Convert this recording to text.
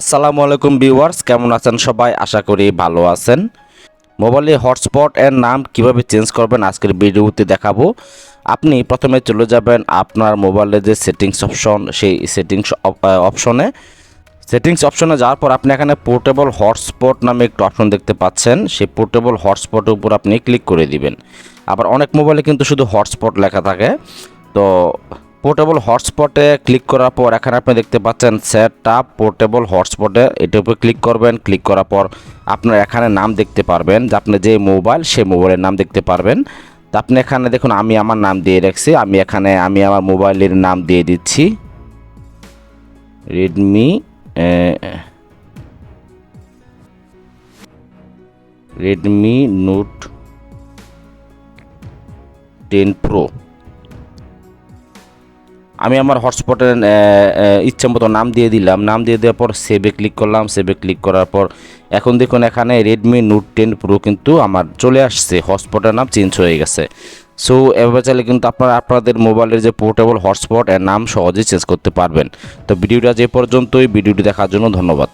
আসসালামু আলাইকুম ভিউয়ার্স, কেমন আছেন সবাই? আশা করি ভালো আছেন। মোবাইলে হটস্পট এর নাম কীভাবে চেঞ্জ করবেন আজকের ভিডিওতে দেখাবো। আপনি প্রথমে চলে যাবেন আপনার মোবাইলে যে সেটিংস অপশন, সেই সেটিংস অপশনে। সেটিংস অপশনে যাওয়ার পর আপনি এখানে পোর্টেবল হটস্পট নামে একটা অপশন দেখতে পাচ্ছেন। সেই পোর্টেবল হটস্পটের উপর আপনি ক্লিক করে দিবেন। আবার অনেক মোবাইলে কিন্তু শুধু হটস্পট লেখা থাকে। তো পোর্টেবল হটস্পটে ক্লিক করার পর এখানে আপনি দেখতে পাচ্ছেন সেট আপ পোর্টেবল হটস্পটে এটার উপরে ক্লিক করবেন। ক্লিক করার পর আপনার এখানে নাম দেখতে পারবেন যে আপনি যে মোবাইল সেই মোবাইলের নাম দেখতে পারবেন। তো আপনি এখানে দেখুন, আমি আমার নাম দিয়ে রাখছি, আমি এখানে, আমি আমার মোবাইলের নাম দিয়ে দিচ্ছি। Redmi Redmi note ten pro আমি আমার হটস্পটের ইচ্ছে মতো নাম দিয়ে দিলাম। নাম দিয়ে দেওয়ার পর সেভে ক্লিক করলাম। সেভে ক্লিক করার পর এখন দেখুন এখানে রেডমি নোট টেন প্রো কিন্তু আমার চলে আসছে। হটস্পটের নাম চেঞ্জ হয়ে গেছে। সো এভাবে চাইলে কিন্তু আপনারা আপনাদের মোবাইলের যে পোর্টেবল হটস্পট এর নাম সহজেই চেঞ্জ করতে পারবেন। তো ভিডিওটা যে পর্যন্তই, ভিডিওটি দেখার জন্য ধন্যবাদ।